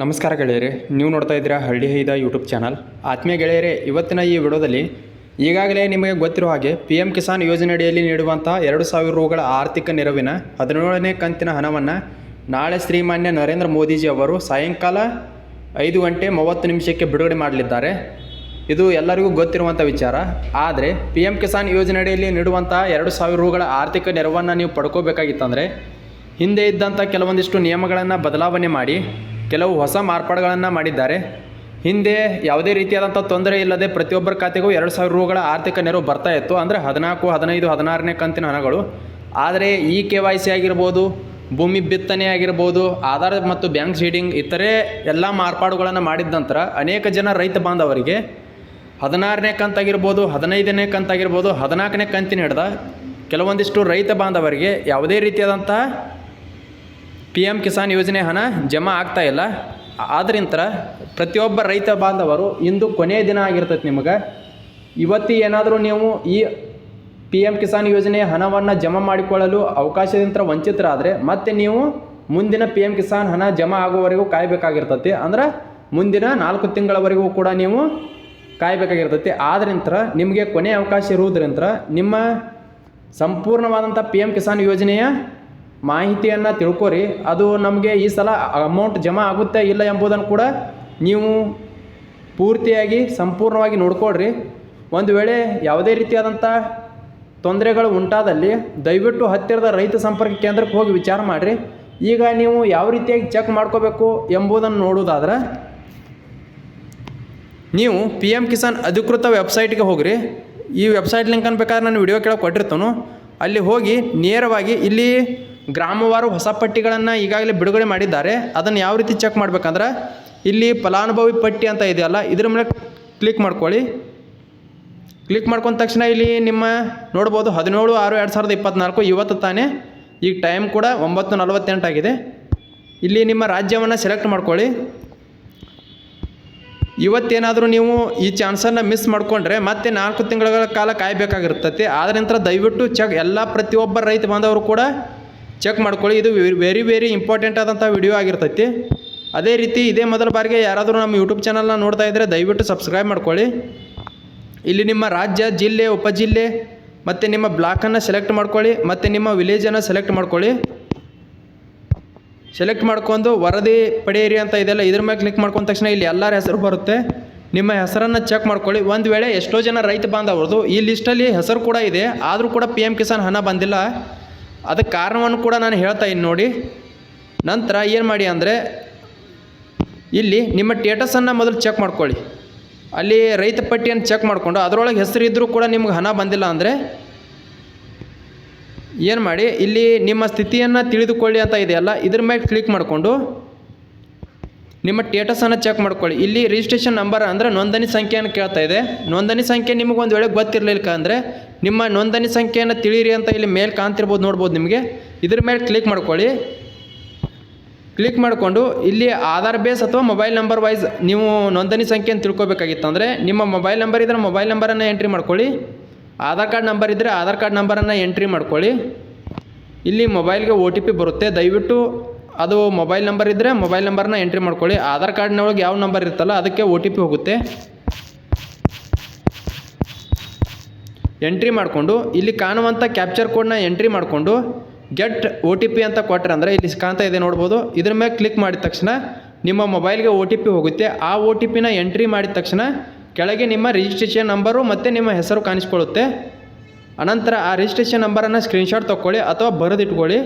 ನಮಸ್ಕಾರ ಗೆಳೆಯರೆ, ನೀವು ನೋಡ್ತಾ ಇದ್ದೀರಾ ಹಳ್ಳಿ ಹೈದ ಯೂಟ್ಯೂಬ್ ಚಾನಲ್. ಆತ್ಮೀಯ ಗೆಳೆಯರೆ, ಇವತ್ತಿನ ಈ ವಿಡಿಯೋದಲ್ಲಿ ಈಗಾಗಲೇ ನಿಮಗೆ ಗೊತ್ತಿರೋ ಹಾಗೆ ಪಿ ಎಂ ಕಿಸಾನ್ ಯೋಜನೆಯಡಿಯಲ್ಲಿ ನೀಡುವಂಥ ಎರಡು ಸಾವಿರ ರೂಗಳ ಆರ್ಥಿಕ ನೆರವಿನ ಹದಿನೇಳನೇ ಕಂತಿನ ಹಣವನ್ನು ನಾಳೆ ಶ್ರೀಮಾನ್ಯ ನರೇಂದ್ರ ಮೋದಿಜಿ ಅವರು ಸಾಯಂಕಾಲ ಐದು ಗಂಟೆ ಮೂವತ್ತು ನಿಮಿಷಕ್ಕೆ ಬಿಡುಗಡೆ ಮಾಡಲಿದ್ದಾರೆ. ಇದು ಎಲ್ಲರಿಗೂ ಗೊತ್ತಿರುವಂಥ ವಿಚಾರ. ಆದರೆ ಪಿ ಎಂ ಕಿಸಾನ್ ಯೋಜನೆಯಡಿಯಲ್ಲಿ ನೀಡುವಂಥ ಎರಡು ಸಾವಿರ ರೂಗಳ ಆರ್ಥಿಕ ನೆರವನ್ನು ನೀವು ಪಡ್ಕೋಬೇಕಾಗಿತ್ತಂದರೆ, ಹಿಂದೆ ಇದ್ದಂಥ ಕೆಲವೊಂದಿಷ್ಟು ನಿಯಮಗಳನ್ನು ಬದಲಾವಣೆ ಮಾಡಿ ಕೆಲವು ಹೊಸ ಮಾರ್ಪಾಡುಗಳನ್ನು ಮಾಡಿದ್ದಾರೆ. ಹಿಂದೆ ಯಾವುದೇ ರೀತಿಯಾದಂಥ ತೊಂದರೆ ಇಲ್ಲದೆ ಪ್ರತಿಯೊಬ್ಬರ ಖಾತೆಗೂ ಎರಡು ಸಾವಿರ ರೂಗಳ ಆರ್ಥಿಕ ನೆರವು ಬರ್ತಾ ಇತ್ತು. ಅಂದರೆ ಹದಿನಾಲ್ಕು, ಹದಿನೈದು, ಹದಿನಾರನೇ ಕಂತಿನ ಹಣಗಳು. ಆದರೆ ಈ ಕೆ ವೈ ಸಿ ಆಗಿರ್ಬೋದು, ಭೂಮಿ ಬಿತ್ತನೆ ಆಗಿರ್ಬೋದು, ಆಧಾರ್ ಮತ್ತು ಬ್ಯಾಂಕ್ ಸೀಡಿಂಗ್ ಇತರೆ ಎಲ್ಲ ಮಾರ್ಪಾಡುಗಳನ್ನು ಮಾಡಿದ ನಂತರ ಅನೇಕ ಜನ ರೈತ ಬಾಂಧವರಿಗೆ ಹದಿನಾರನೇ ಕಂತಾಗಿರ್ಬೋದು ಹದಿನೈದನೇ ಕಂತಾಗಿರ್ಬೋದು ಹದಿನಾಲ್ಕನೇ ಕಂತಿನ ಹಿಡ್ದ ಕೆಲವೊಂದಿಷ್ಟು ರೈತ ಬಾಂಧವರಿಗೆ ಯಾವುದೇ ರೀತಿಯಾದಂಥ ಪಿ ಎಂ ಕಿಸಾನ್ ಯೋಜನೆ ಹಣ ಜಮಾ ಆಗ್ತಾ ಇಲ್ಲ. ಆದ್ರಿಂತ ಪ್ರತಿಯೊಬ್ಬ ರೈತ ಬಾಂಧವರು ಇಂದು ಕೊನೆಯ ದಿನ ಆಗಿರ್ತೈತಿ ನಿಮಗೆ. ಇವತ್ತು ಏನಾದರೂ ನೀವು ಈ ಪಿ ಎಂ ಕಿಸಾನ್ ಯೋಜನೆಯ ಹಣವನ್ನು ಜಮಾ ಮಾಡಿಕೊಳ್ಳಲು ಅವಕಾಶದಿಂದ ವಂಚಿತರಾದರೆ ಮತ್ತೆ ನೀವು ಮುಂದಿನ ಪಿ ಎಂ ಕಿಸಾನ್ ಹಣ ಜಮಾ ಆಗುವವರೆಗೂ ಕಾಯಬೇಕಾಗಿರ್ತೈತಿ. ಅಂದ್ರೆ ಮುಂದಿನ ನಾಲ್ಕು ತಿಂಗಳವರೆಗೂ ಕೂಡ ನೀವು ಕಾಯಬೇಕಾಗಿರ್ತೈತಿ. ಆದ್ರಿಂತ ನಿಮಗೆ ಕೊನೆ ಅವಕಾಶ ಇರುವುದರಿಂದ ನಿಮ್ಮ ಸಂಪೂರ್ಣವಾದಂಥ ಪಿ ಎಂ ಕಿಸಾನ್ ಯೋಜನೆಯ ಮಾಹಿತಿಯನ್ನು ತಿಳ್ಕೊರಿ. ಅದು ನಮಗೆ ಈ ಸಲ ಅಮೌಂಟ್ ಜಮಾ ಆಗುತ್ತೆ ಇಲ್ಲ ಎಂಬುದನ್ನು ಕೂಡ ನೀವು ಪೂರ್ತಿಯಾಗಿ ಸಂಪೂರ್ಣವಾಗಿ ನೋಡ್ಕೊಳ್ರಿ. ಒಂದು ವೇಳೆ ಯಾವುದೇ ರೀತಿಯಾದಂಥ ತೊಂದರೆಗಳು ಉಂಟಾದಲ್ಲಿ ದಯವಿಟ್ಟು ಹತ್ತಿರದ ರೈತ ಸಂಪರ್ಕ ಕೇಂದ್ರಕ್ಕೆ ಹೋಗಿ ವಿಚಾರ ಮಾಡಿರಿ. ಈಗ ನೀವು ಯಾವ ರೀತಿಯಾಗಿ ಚೆಕ್ ಮಾಡ್ಕೋಬೇಕು ಎಂಬುದನ್ನು ನೋಡುವುದಾದ್ರೆ, ನೀವು ಪಿ ಎಂ ಕಿಸಾನ್ ಅಧಿಕೃತ ವೆಬ್ಸೈಟ್ಗೆ ಹೋಗ್ರಿ. ಈ ವೆಬ್ಸೈಟ್ ಲಿಂಕ್ ಅನ್ಬೇಕಾದ್ರೆ ನಾನು ವಿಡಿಯೋ ಕೆಳಗೆ ಕೊಟ್ಟಿರ್ತಾನು. ಅಲ್ಲಿ ಹೋಗಿ ನೇರವಾಗಿ ಇಲ್ಲಿ ಗ್ರಾಮವಾರು ಹೊಸ ಪಟ್ಟಿಗಳನ್ನು ಈಗಾಗಲೇ ಬಿಡುಗಡೆ ಮಾಡಿದ್ದಾರೆ. ಅದನ್ನು ಯಾವ ರೀತಿ ಚೆಕ್ ಮಾಡ್ಬೇಕಂದ್ರೆ, ಇಲ್ಲಿ ಫಲಾನುಭವಿ ಪಟ್ಟಿ ಅಂತ ಇದೆಯಲ್ಲ, ಇದ್ರ ಮೇಲೆ ಕ್ಲಿಕ್ ಮಾಡ್ಕೊಳ್ಳಿ. ಕ್ಲಿಕ್ ಮಾಡ್ಕೊಂಡ ತಕ್ಷಣ ಇಲ್ಲಿ ನಿಮ್ಮ ನೋಡ್ಬೋದು, ಹದಿನೇಳು ಆರು ಎರಡು ಸಾವಿರದ ಇಪ್ಪತ್ತ್ನಾಲ್ಕು ಇವತ್ತು ತಾನೇ ಈಗ ಟೈಮ್ ಕೂಡ ಒಂಬತ್ತು ನಲವತ್ತೆಂಟಾಗಿದೆ ಇಲ್ಲಿ ನಿಮ್ಮ ರಾಜ್ಯವನ್ನು ಸೆಲೆಕ್ಟ್ ಮಾಡ್ಕೊಳ್ಳಿ. ಇವತ್ತೇನಾದರೂ ನೀವು ಈ ಚಾನ್ಸನ್ನು ಮಿಸ್ ಮಾಡಿಕೊಂಡ್ರೆ ಮತ್ತೆ ನಾಲ್ಕು ತಿಂಗಳ ಕಾಲ ಕಾಯಬೇಕಾಗಿರ್ತದೆ ಆದ ನಂತರ ದಯವಿಟ್ಟು ಚೆಕ್ ಎಲ್ಲ ಪ್ರತಿಯೊಬ್ಬ ರೈತ ಬಾಂಧವರು ಕೂಡ ಚೆಕ್ ಮಾಡ್ಕೊಳ್ಳಿ. ಇದು ವೆರಿ ವೆರಿ ಇಂಪಾರ್ಟೆಂಟ್ ಆದಂಥ ವಿಡಿಯೋ ಆಗಿರ್ತೈತಿ. ಅದೇ ರೀತಿ ಇದೇ ಮೊದಲ ಬಾರಿಗೆ ಯಾರಾದರೂ ನಮ್ಮ ಯೂಟ್ಯೂಬ್ ಚಾನಲ್ನ ನೋಡ್ತಾ ಇದ್ದರೆ ದಯವಿಟ್ಟು ಸಬ್ಸ್ಕ್ರೈಬ್ ಮಾಡ್ಕೊಳ್ಳಿ. ಇಲ್ಲಿ ನಿಮ್ಮ ರಾಜ್ಯ, ಜಿಲ್ಲೆ, ಉಪಜಿಲ್ಲೆ ಮತ್ತು ನಿಮ್ಮ ಬ್ಲಾಕನ್ನು ಸೆಲೆಕ್ಟ್ ಮಾಡ್ಕೊಳ್ಳಿ ಮತ್ತು ನಿಮ್ಮ ವಿಲೇಜನ್ನು ಸೆಲೆಕ್ಟ್ ಮಾಡ್ಕೊಳ್ಳಿ. ಸೆಲೆಕ್ಟ್ ಮಾಡ್ಕೊಂಡು ವರದಿ ಪಡೆಯಿರಿ ಅಂತ ಇದೆಲ್ಲ ಇದ್ರ ಮೇಲೆ ಕ್ಲಿಕ್ ಮಾಡ್ಕೊಂಡ ತಕ್ಷಣ ಇಲ್ಲಿ ಎಲ್ಲರ ಹೆಸರು ಬರುತ್ತೆ. ನಿಮ್ಮ ಹೆಸರನ್ನು ಚೆಕ್ ಮಾಡ್ಕೊಳ್ಳಿ. ಒಂದು ವೇಳೆ ಎಷ್ಟೋ ಜನ ರೈತ ಬಾಂಧವ್ರದ್ದು ಈ ಲಿಸ್ಟಲ್ಲಿ ಹೆಸರು ಕೂಡ ಇದೆ. ಆದರೂ ಕೂಡ ಪಿ ಎಂ ಕಿಸಾನ್ ಹಣ ಬಂದಿಲ್ಲ. ಅದಕ್ಕೆ ಕಾರಣವನ್ನು ಕೂಡ ನಾನು ಹೇಳ್ತಾ ಇದ್ದೀನಿ ನೋಡಿ. ನಂತರ ಏನು ಮಾಡಿ ಅಂದರೆ, ಇಲ್ಲಿ ನಿಮ್ಮ ಟೇಟಸನ್ನು ಮೊದಲು ಚೆಕ್ ಮಾಡ್ಕೊಳ್ಳಿ. ಅಲ್ಲಿ ರೈತ ಪಟ್ಟಿಯನ್ನು ಚೆಕ್ ಮಾಡಿಕೊಂಡು, ಅದರೊಳಗೆ ಹೆಸರು ಇದ್ದರೂ ಕೂಡ ನಿಮ್ಗೆ ಹಣ ಬಂದಿಲ್ಲ ಅಂದರೆ, ಏನು ಮಾಡಿ, ಇಲ್ಲಿ ನಿಮ್ಮ ಸ್ಥಿತಿಯನ್ನು ತಿಳಿದುಕೊಳ್ಳಿ ಅಂತ ಇದೆಯಲ್ಲ ಇದ್ರ ಮೇಲೆ ಕ್ಲಿಕ್ ಮಾಡಿಕೊಂಡು, ನಿಮ್ಮ ಟೇಟಸನ್ನು ಚೆಕ್ ಮಾಡ್ಕೊಳ್ಳಿ. ಇಲ್ಲಿ ರಿಜಿಸ್ಟ್ರೇಷನ್ ನಂಬರ್ ಅಂದರೆ ನೋಂದಣಿ ಸಂಖ್ಯೆಯನ್ನು ಕೇಳ್ತಾ ಇದೆ. ನೋಂದಣಿ ಸಂಖ್ಯೆ ನಿಮಗೆ ಒಂದು ವೇಳೆ ಗೊತ್ತಿರಲಿಲ್ಲ ಅಂದರೆ ನಿಮ್ಮ ನೋಂದಣಿ ಸಂಖ್ಯೆಯನ್ನು ತಿಳಿಯಿರಿ ಅಂತ ಇಲ್ಲಿ ಮೇಲೆ ಕಾಣ್ತಿರ್ಬೋದು ನೋಡ್ಬೋದು ನಿಮಗೆ. ಇದ್ರ ಮೇಲೆ ಕ್ಲಿಕ್ ಮಾಡ್ಕೊಳ್ಳಿ. ಕ್ಲಿಕ್ ಮಾಡಿಕೊಂಡು ಇಲ್ಲಿ ಆಧಾರ್ ಬೇಸ್ ಅಥವಾ ಮೊಬೈಲ್ ನಂಬರ್ ವೈಸ್ ನೀವು ನೋಂದಣಿ ಸಂಖ್ಯೆಯನ್ನು ತಿಳ್ಕೊಬೇಕಾಗಿತ್ತು ಅಂದರೆ ನಿಮ್ಮ ಮೊಬೈಲ್ ನಂಬರ್ ಇದ್ದರೆ ಮೊಬೈಲ್ ನಂಬರನ್ನು ಎಂಟ್ರಿ ಮಾಡ್ಕೊಳ್ಳಿ. ಆಧಾರ್ ಕಾರ್ಡ್ ನಂಬರ್ ಇದ್ದರೆ ಆಧಾರ್ ಕಾರ್ಡ್ ನಂಬರನ್ನು ಎಂಟ್ರಿ ಮಾಡ್ಕೊಳ್ಳಿ. ಇಲ್ಲಿ ಮೊಬೈಲ್ಗೆ ಒ ಟಿ ಪಿ ಬರುತ್ತೆ. ದಯವಿಟ್ಟು ಅದು ಮೊಬೈಲ್ ನಂಬರ್ ಇದ್ದರೆ ಮೊಬೈಲ್ ನಂಬರ್ನ ಎಂಟ್ರಿ ಮಾಡ್ಕೊಳ್ಳಿ. ಆಧಾರ್ ಕಾರ್ಡ್ನೊಳಗೆ ಯಾವ ನಂಬರ್ ಇರುತ್ತಲ್ಲ ಅದಕ್ಕೆ ಒ ಟಿ ಪಿ ಹೋಗುತ್ತೆ. ಎಂಟ್ರಿ ಮಾಡಿಕೊಂಡು, ಇಲ್ಲಿ ಕಾಣುವಂಥ ಕ್ಯಾಪ್ಚರ್ ಕೋಡ್ನ ಎಂಟ್ರಿ ಮಾಡಿಕೊಂಡು ಗೆಟ್ ಒ ಟಿ ಪಿ ಅಂತ ಕೊಟ್ಟರೆ ಅಂದರೆ ಇಲ್ಲಿ ಕಾಣ್ತಾ ಇದೆ ನೋಡ್ಬೋದು. ಇದ್ರ ಮೇಲೆ ಕ್ಲಿಕ್ ಮಾಡಿದ ತಕ್ಷಣ ನಿಮ್ಮ ಮೊಬೈಲ್ಗೆ ಒ ಟಿ ಪಿ ಹೋಗುತ್ತೆ. ಆ ಒ ಟಿ ಪಿನ ಎಂಟ್ರಿ ಮಾಡಿದ ತಕ್ಷಣ ಕೆಳಗೆ ನಿಮ್ಮ ರಿಜಿಸ್ಟ್ರೇಷನ್ ನಂಬರು ಮತ್ತು ನಿಮ್ಮ ಹೆಸರು ಕಾಣಿಸ್ಕೊಳ್ಳುತ್ತೆ. ಅನಂತರ ಆ ರಿಜಿಸ್ಟ್ರೇಷನ್ ನಂಬರನ್ನು ಸ್ಕ್ರೀನ್ಶಾಟ್ ತೊಗೊಳ್ಳಿ ಅಥವಾ ಬರೆದಿಟ್ಕೊಳ್ಳಿ.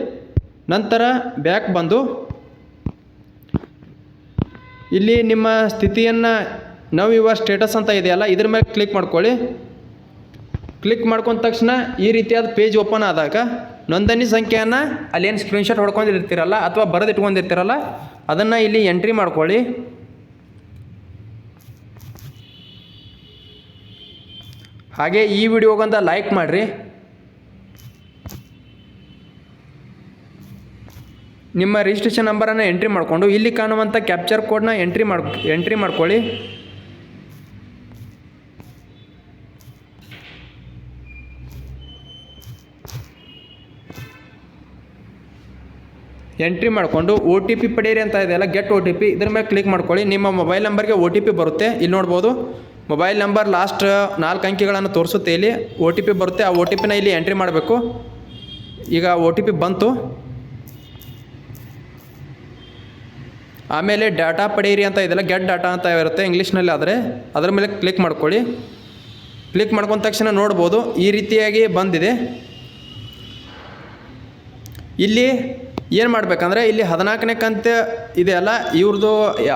ನಂತರ ಬ್ಯಾಕ್ ಬಂದು, ಇಲ್ಲಿ ನಿಮ್ಮ ಸ್ಥಿತಿಯನ್ನು, ನಾವು ಯುವರ್ ಸ್ಟೇಟಸ್ ಅಂತ ಇದೆಯಲ್ಲ, ಇದ್ರ ಮೇಲೆ ಕ್ಲಿಕ್ ಮಾಡ್ಕೊಳ್ಳಿ. ಕ್ಲಿಕ್ ಮಾಡ್ಕೊಂಡ ತಕ್ಷಣ ಈ ರೀತಿಯಾದ ಪೇಜ್ ಓಪನ್ ಆದಾಗ ನೋಂದಣಿ ಸಂಖ್ಯೆಯನ್ನು ಅಲ್ಲೇನು ಸ್ಕ್ರೀನ್ಶಾಟ್ ಹೊಡ್ಕೊಂಡಿರ್ತೀರಲ್ಲ ಅಥವಾ ಬರೆದು ಇಟ್ಕೊಂಡಿರ್ತೀರಲ್ಲ, ಅದನ್ನು ಇಲ್ಲಿ ಎಂಟ್ರಿ ಮಾಡ್ಕೊಳ್ಳಿ. ಹಾಗೆ ಈ ವಿಡಿಯೋಗಂತ ಲೈಕ್ ಮಾಡಿರಿ. ನಿಮ್ಮ ರಿಜಿಸ್ಟ್ರೇಷನ್ ನಂಬರನ್ನು ಎಂಟ್ರಿ ಮಾಡಿಕೊಂಡು ಇಲ್ಲಿ ಕಾಣುವಂಥ ಕ್ಯಾಪ್ಚರ್ ಕೋಡ್ನ ಎಂಟ್ರಿ ಮಾಡಿ, ಎಂಟ್ರಿ ಮಾಡ್ಕೊಳ್ಳಿ. ಎಂಟ್ರಿ ಮಾಡಿಕೊಂಡು ಒ ಟಿ ಪಿ ಪಡೆಯಿರಿ ಅಂತ ಇದೆಯಲ್ಲ ಗೆಟ್ ಒ ಟಿ ಪಿ ಇದ್ರ ಮೇಲೆ ಕ್ಲಿಕ್ ಮಾಡ್ಕೊಳ್ಳಿ. ನಿಮ್ಮ ಮೊಬೈಲ್ ನಂಬರ್ಗೆ ಒ ಟಿ ಪಿ ಬರುತ್ತೆ. ಇಲ್ಲಿ ನೋಡ್ಬೋದು. ಮೊಬೈಲ್ ನಂಬರ್ ಲಾಸ್ಟ್ ನಾಲ್ಕು ಅಂಕಿಗಳನ್ನು ತೋರಿಸುತ್ತೆ ಇಲ್ಲಿ. ಒ ಟಿ ಪಿ ಬರುತ್ತೆ. ಆ ಒ ಟಿ ಪಿನ ಇಲ್ಲಿ ಎಂಟ್ರಿ ಮಾಡಬೇಕು. ಈಗ ಒ ಟಿ ಪಿ ಬಂತು. ಆಮೇಲೆ ಡಾಟಾ ಪಡೆಯಿರಿ ಅಂತ ಇದೆಯಲ್ಲ ಗೆಟ್ ಡಾಟಾ ಅಂತ ಇರುತ್ತೆ ಇಂಗ್ಲೀಷ್ನಲ್ಲಿ ಆದರೆ. ಅದರ ಮೇಲೆ ಕ್ಲಿಕ್ ಮಾಡ್ಕೊಳ್ಳಿ. ಕ್ಲಿಕ್ ಮಾಡ್ಕೊಂಡ ತಕ್ಷಣ ನೋಡ್ಬೋದು. ಈ ರೀತಿಯಾಗಿ ಬಂದಿದೆ. ಇಲ್ಲಿ ಏನು ಮಾಡಬೇಕಂದ್ರೆ ಇಲ್ಲಿ ಹದಿನಾಲ್ಕನೇ ಕಂತು ಇದೆಯಲ್ಲ ಇವ್ರದ್ದು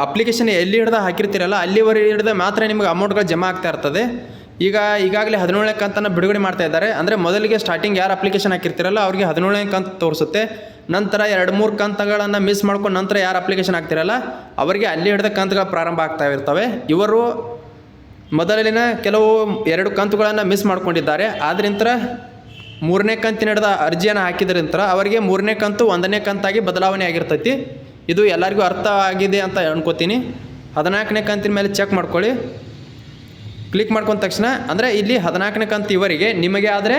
ಅಪ್ಲಿಕೇಶನ್ ಎಲ್ಲಿ ಹಿಡ್ದು ಹಾಕಿರ್ತೀರಲ್ಲ ಅಲ್ಲಿವರೆಗೆ ಹಿಡ್ದು ಮಾತ್ರ ನಿಮಗೆ ಅಮೌಂಟ್ಗಳು ಜಮಾ ಆಗ್ತಾ ಇರ್ತದೆ. ಈಗ ಈಗಾಗಲೇ ಹದಿನೇಳನೇ ಕಂತನ್ನು ಬಿಡುಗಡೆ ಮಾಡ್ತಾ ಇದ್ದಾರೆ. ಅಂದರೆ ಮೊದಲಿಗೆ ಸ್ಟಾರ್ಟಿಂಗ್ ಯಾರು ಅಪ್ಲಿಕೇಶನ್ ಹಾಕಿರ್ತೀರಲ್ಲ, ಅವ್ರಿಗೆ ಹದಿನೇಳನೇ ಕಂತು ತೋರಿಸುತ್ತೆ. ನಂತರ ಎರಡು ಮೂರು ಕಂತುಗಳನ್ನು ಮಿಸ್ ಮಾಡ್ಕೊಂಡು ನಂತರ ಯಾರು ಅಪ್ಲಿಕೇಶನ್ ಹಾಕ್ತಿರಲ್ಲ, ಅವರಿಗೆ ಅಲ್ಲಿ ಹಿಡಿದ ಕಂತುಗಳು ಪ್ರಾರಂಭ ಆಗ್ತಾ ಇರ್ತವೆ. ಇವರು ಮೊದಲಿನ ಕೆಲವು ಎರಡು ಕಂತುಗಳನ್ನು ಮಿಸ್ ಮಾಡ್ಕೊಂಡಿದ್ದಾರೆ. ಆದ್ರಿಂತ ಮೂರನೇ ಕಂತಿನ ಹಿಡ್ದ ಅರ್ಜಿಯನ್ನು ಹಾಕಿದ್ರಿಂತ ಅವರಿಗೆ ಮೂರನೇ ಕಂತು, ಒಂದನೇ ಕಂತಾಗಿ ಬದಲಾವಣೆ ಆಗಿರ್ತೈತಿ. ಇದು ಎಲ್ಲರಿಗೂ ಅರ್ಥ ಆಗಿದೆ ಅಂತ ಅನ್ಕೋತೀನಿ. ಹದಿನಾಲ್ಕನೇ ಕಂತಿನ ಮೇಲೆ ಚೆಕ್ ಮಾಡ್ಕೊಳ್ಳಿ. ಕ್ಲಿಕ್ ಮಾಡ್ಕೊಂಡ ತಕ್ಷಣ, ಅಂದರೆ ಇಲ್ಲಿ ಹದಿನಾಲ್ಕನೇ ಕಂತು ಇವರಿಗೆ, ನಿಮಗೆ ಆದರೆ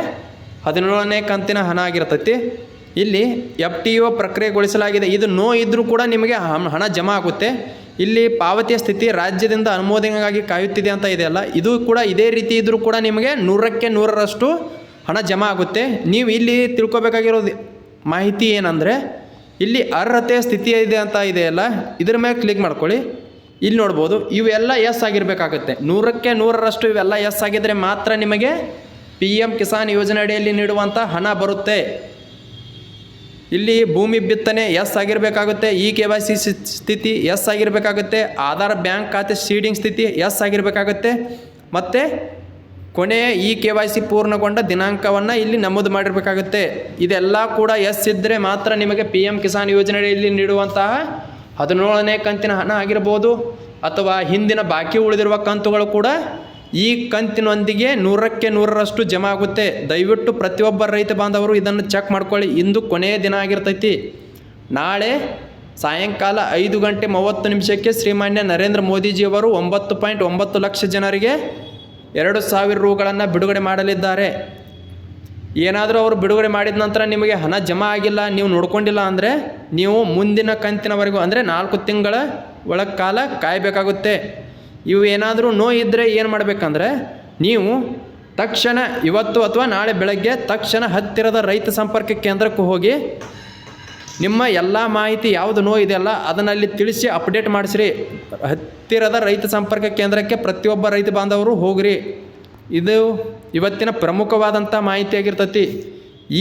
ಹದಿನೇಳನೇ ಕಂತಿನ ಹಣ ಆಗಿರ್ತೈತಿ. ಇಲ್ಲಿ ಎಫ್ ಟಿ ಒ ಪ್ರಕ್ರಿಯೆಗೊಳಿಸಲಾಗಿದೆ. ಇದು ನೋ ಇದ್ದರೂ ಕೂಡ ನಿಮಗೆ ಹಣ ಜಮಾ ಆಗುತ್ತೆ. ಇಲ್ಲಿ ಪಾವತಿಯ ಸ್ಥಿತಿ ರಾಜ್ಯದಿಂದ ಅನುಮೋದನೆಗಾಗಿ ಕಾಯುತ್ತಿದೆ ಅಂತ ಇದೆಯಲ್ಲ, ಇದು ಕೂಡ ಇದೇ ರೀತಿ ಇದ್ದರೂ ಕೂಡ ನಿಮಗೆ ನೂರಕ್ಕೆ ನೂರರಷ್ಟು ಹಣ ಜಮಾ ಆಗುತ್ತೆ. ನೀವು ಇಲ್ಲಿ ತಿಳ್ಕೊಬೇಕಾಗಿರೋದು ಮಾಹಿತಿ ಏನಂದರೆ, ಇಲ್ಲಿ ಅರ್ಹತೆ ಸ್ಥಿತಿ ಇದೆ ಅಂತ ಇದೆಯಲ್ಲ ಇದ್ರ ಮೇಲೆ ಕ್ಲಿಕ್ ಮಾಡ್ಕೊಳ್ಳಿ. ಇಲ್ಲಿ ನೋಡ್ಬೋದು, ಇವೆಲ್ಲ ಎಸ್ ಆಗಿರಬೇಕಾಗುತ್ತೆ. ನೂರಕ್ಕೆ ನೂರರಷ್ಟು ಇವೆಲ್ಲ ಎಸ್ ಆಗಿದ್ದರೆ ಮಾತ್ರ ನಿಮಗೆ ಪಿ ಎಂ ಕಿಸಾನ್ ಯೋಜನೆ ಅಡಿಯಲ್ಲಿ ನೀಡುವಂಥ ಹಣ ಬರುತ್ತೆ. ಇಲ್ಲಿ ಭೂಮಿ ಬಿತ್ತನೆ ಎಸ್ ಆಗಿರಬೇಕಾಗುತ್ತೆ ಇ ಕೆ ವೈ ಸಿ ಸ್ಥಿತಿ ಎಸ್ ಆಗಿರಬೇಕಾಗುತ್ತೆ, ಆಧಾರ್ ಬ್ಯಾಂಕ್ ಖಾತೆ ಸೀಡಿಂಗ್ ಸ್ಥಿತಿ ಎಸ್ ಆಗಿರಬೇಕಾಗುತ್ತೆ, ಮತ್ತು ಕೊನೆಯ ಈ ಕೆ ವೈ ಸಿ ಪೂರ್ಣಗೊಂಡ ದಿನಾಂಕವನ್ನು ಇಲ್ಲಿ ನಮೂದು ಮಾಡಿರಬೇಕಾಗುತ್ತೆ. ಇದೆಲ್ಲ ಕೂಡ ಎಸ್ ಇದ್ದರೆ ಮಾತ್ರ ನಿಮಗೆ ಪಿ ಎಂ ಕಿಸಾನ್ ಯೋಜನೆಯಲ್ಲಿ ನೀಡುವಂತಹ ಹದಿನೇಳನೇ ಕಂತಿನ ಹಣ ಆಗಿರ್ಬೋದು, ಅಥವಾ ಹಿಂದಿನ ಬಾಕಿ ಉಳಿದಿರುವ ಕಂತುಗಳು ಕೂಡ ಈ ಕಂತಿನೊಂದಿಗೆ ನೂರಕ್ಕೆ ನೂರರಷ್ಟು ಜಮಾ ಆಗುತ್ತೆ. ದಯವಿಟ್ಟು ಪ್ರತಿಯೊಬ್ಬ ರೈತ ಬಾಂಧವರು ಇದನ್ನು ಚೆಕ್ ಮಾಡ್ಕೊಳ್ಳಿ. ಇಂದು ಕೊನೆಯ ದಿನ ಆಗಿರ್ತೈತಿ. ನಾಳೆ ಸಾಯಂಕಾಲ ಐದು ಗಂಟೆ ಮೂವತ್ತು ನಿಮಿಷಕ್ಕೆ ಶ್ರೀಮಾನ್ಯ ನರೇಂದ್ರ ಮೋದಿಜಿಯವರು ಒಂಬತ್ತು ಪಾಯಿಂಟ್ ಒಂಬತ್ತು ಲಕ್ಷ ಜನರಿಗೆ ಎರಡು ಸಾವಿರ ರೂಗಳನ್ನು ಬಿಡುಗಡೆ ಮಾಡಲಿದ್ದಾರೆ. ಏನಾದರೂ ಅವರು ಬಿಡುಗಡೆ ಮಾಡಿದ ನಂತರ ನಿಮಗೆ ಹಣ ಜಮಾ ಆಗಿಲ್ಲ, ನೀವು ನೋಡ್ಕೊಂಡಿಲ್ಲ ಅಂದರೆ ನೀವು ಮುಂದಿನ ಕಂತಿನವರೆಗೂ ಅಂದರೆ ನಾಲ್ಕು ತಿಂಗಳ ಒಳ ಕಾಲ ಕಾಯಬೇಕಾಗುತ್ತೆ. ಇವು ಏನಾದರೂ ನೋ ಇದ್ದರೆ ಏನು ಮಾಡಬೇಕಂದ್ರೆ ನೀವು ತಕ್ಷಣ ಇವತ್ತು ಅಥವಾ ನಾಳೆ ಬೆಳಗ್ಗೆ ತಕ್ಷಣ ಹತ್ತಿರದ ರೈತ ಸಂಪರ್ಕ ಕೇಂದ್ರಕ್ಕೆ ಹೋಗಿ ನಿಮ್ಮ ಎಲ್ಲ ಮಾಹಿತಿ ಯಾವುದು ನೋ ಇದೆಯಲ್ಲ ಅದನ್ನಲ್ಲಿ ತಿಳಿಸಿ ಅಪ್ಡೇಟ್ ಮಾಡಿಸ್ರಿ. ಹತ್ತಿರದ ರೈತ ಸಂಪರ್ಕ ಕೇಂದ್ರಕ್ಕೆ ಪ್ರತಿಯೊಬ್ಬ ರೈತ ಬಾಂಧವರು ಹೋಗ್ರಿ. ಇದು ಇವತ್ತಿನ ಪ್ರಮುಖವಾದಂಥ ಮಾಹಿತಿ ಆಗಿರ್ತೈತಿ.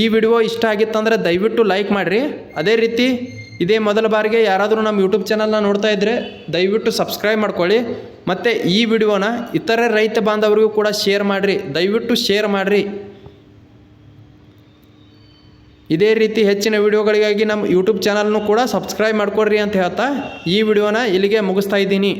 ಈ ವಿಡಿಯೋ ಇಷ್ಟ ಆಗಿತ್ತಂದರೆ ದಯವಿಟ್ಟು ಲೈಕ್ ಮಾಡಿರಿ. ಅದೇ ರೀತಿ ಇದೇ ಮೊದಲ ಬಾರಿಗೆ ಯಾರಾದರೂ ನಮ್ಮ ಯೂಟ್ಯೂಬ್ ಚಾನಲ್ನ ನೋಡ್ತಾ ಇದ್ದರೆ ದಯವಿಟ್ಟು ಸಬ್ಸ್ಕ್ರೈಬ್ ಮಾಡ್ಕೊಳ್ಳಿ. ಮತ್ತು ಈ ವಿಡಿಯೋನ ಇತರೆ ರೈತ ಬಾಂಧವರಿಗೂ ಕೂಡ ಶೇರ್ ಮಾಡಿರಿ. ದಯವಿಟ್ಟು ಶೇರ್ ಮಾಡಿರಿ. ಇದೇ ರೀತಿ ಹೆಚ್ಚಿನ ವಿಡಿಯೋಗಳಿಗಾಗಿ ನಮ್ಮ ಯೂಟ್ಯೂಬ್ ಚಾನಲ್ನು ಕೂಡ ಸಬ್ಸ್ಕ್ರೈಬ್ ಮಾಡ್ಕೊಡ್ರಿ ಅಂತ ಹೇಳ್ತಾ ಈ ವಿಡಿಯೋನ ಇಲ್ಲಿಗೆ ಮುಗಿಸ್ತಾ ಇದ್ದೀನಿ.